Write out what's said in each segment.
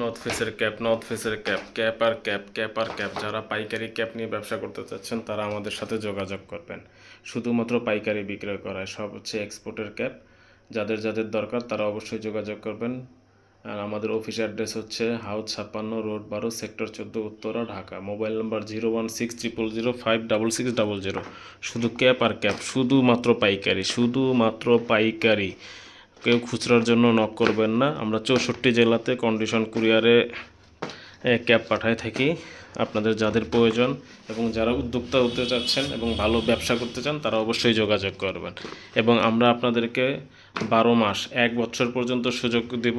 North ফেসের cap north ফেসের cap cap আর ক্যাপ ক্যাপ আর ক্যাপ যারা পাইকারি ক্যাপ নিয়ে ব্যবসা করতে চাচ্ছেন, তারা আমাদের সাথে যোগাযোগ করবেন। শুধুমাত্র পাইকারি বিক্রয় করায়, সব হচ্ছে এক্সপোর্টের ক্যাপ। যাদের যাদের দরকার, তারা অবশ্যই যোগাযোগ করবেন। আর আমাদের অফিস অ্যাড্রেস হচ্ছে হাউস ছাপ্পান্ন, রোড বারো, সেক্টর চোদ্দ, Uttara, Dhaka. Mobile number zero one six triple zero five double six double zero. শুধু ক্যাপ আর ক্যাপ, শুধুমাত্র পাইকারি শুধুমাত্র পাইকারি। কেউ খুচরার জন্য নক করবেন না। আমরা চৌষট্টি জেলাতে কন্ডিশন কুরিয়ারে ক্যাব পাঠায় থাকি। আপনাদের যাদের প্রয়োজন এবং যারা উদ্যোক্তা হতে চাচ্ছেন এবং ভালো ব্যবসা করতে চান, তারা অবশ্যই যোগাযোগ করবেন। এবং আমরা আপনাদেরকে বারো মাস, এক বছর পর্যন্ত সুযোগ দিব,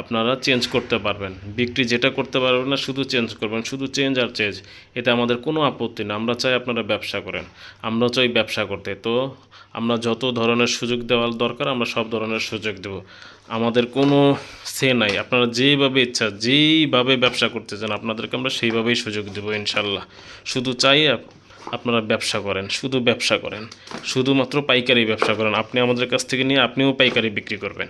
আপনারা চেঞ্জ করতে পারবেন। বিক্রি যেটা করতে পারবেন না, শুধু চেঞ্জ করবেন, শুধু চেঞ্জ আর চেঞ্জ। এতে আমাদের কোনো আপত্তি না, আমরা চাই আপনারা ব্যবসা করেন আমরা চাই ব্যবসা করতে। তো আমরা যত ধরনের সুযোগ দেওয়ার দরকার, আমরা সব ধরনের সুযোগ দেব। আমাদের কোনো সে নাই, আপনারা যেইভাবে ইচ্ছা, যেইভাবে ব্যবসা করতে চান, আপনাদেরকে আমরা সেইভাবেই সুযোগ দেবো ইনশাল্লাহ। শুধু চাই আপনারা ব্যবসা করেন, শুধু ব্যবসা করেন। শুধুমাত্র পাইকারি ব্যবসা করেন। আপনি আমাদের কাছ থেকে নিয়ে আপনিও পাইকারি বিক্রি করবেন।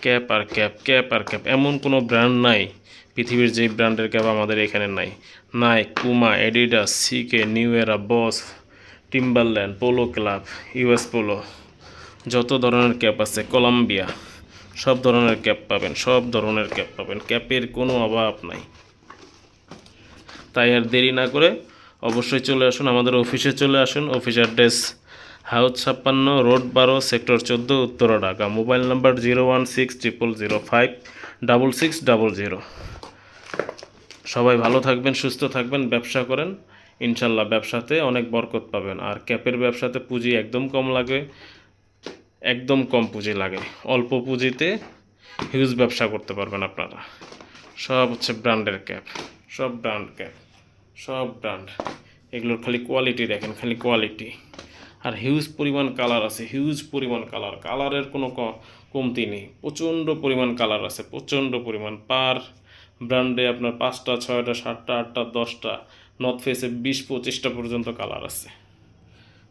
ক্যাপ আর ক্যাপ ক্যাপ আর ক্যাপ। এমন কোনো ব্র্যান্ড নাই। পৃথিবীর যে ব্র্যান্ডের ক্যাপ আমাদের এখানে নাই। নাই কুমা Adidas CK New Era Boss Timberland Polo Club US Polo যত ধরনের ক্যাপ আছে কলম্বিয়া সব ধরনের ক্যাপ পাবেন, সব ধরনের ক্যাপ পাবেন। ক্যাপের কোনো অভাব নাই। তাই আর দেরি না করে অবশ্যই চলে আসুন আমাদের অফিসে, চলে আসুন। অফিস অ্যাড্রেস হাউস ছাপ্পান্ন, রোড বারো, সেক্টর চোদ্দ, Uttara, Dhaka. Mobile number zero one six triple zero five double six double zero. সবাই ভালো থাকবেন, সুস্থ থাকবেন, ব্যবসা করেন। ইনশাল্লাহ ব্যবসাতে অনেক বরকত পাবেন। আর ক্যাপের ব্যবসাতে পুঁজি একদম কম লাগে। একদম কম পুঁজি লাগে। অল্প পুঁজিতে হিউজ ব্যবসা করতে পারবেন আপনারা। সব হচ্ছে ব্র্যান্ডের ক্যাপ সব ব্র্যান্ড ক্যাপ সব ব্র্যান্ড এগুলোর খালি কোয়ালিটি দেখেন, খালি কোয়ালিটি আর হিউজ পরিমাণ কালার আছে হিউজ পরিমাণ কালার কালারের কোনো কমতি নেই। প্রচণ্ড পরিমাণ কালার আছে, প্রচণ্ড পরিমাণ। পার ব্র্যান্ডে আপনার পাঁচটা, ছয়টা, সাতটা, আটটা, দশটা নর্থ ফেসে বিশ, পঁচিশটা পর্যন্ত কালার আছে।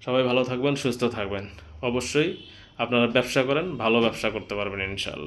সবাই ভালো থাকবেন, সুস্থ থাকবেন। অবশ্যই আপনারা ব্যবসা করেন ভালো ব্যবসা করতে পারবেন ইনশাল্লাহ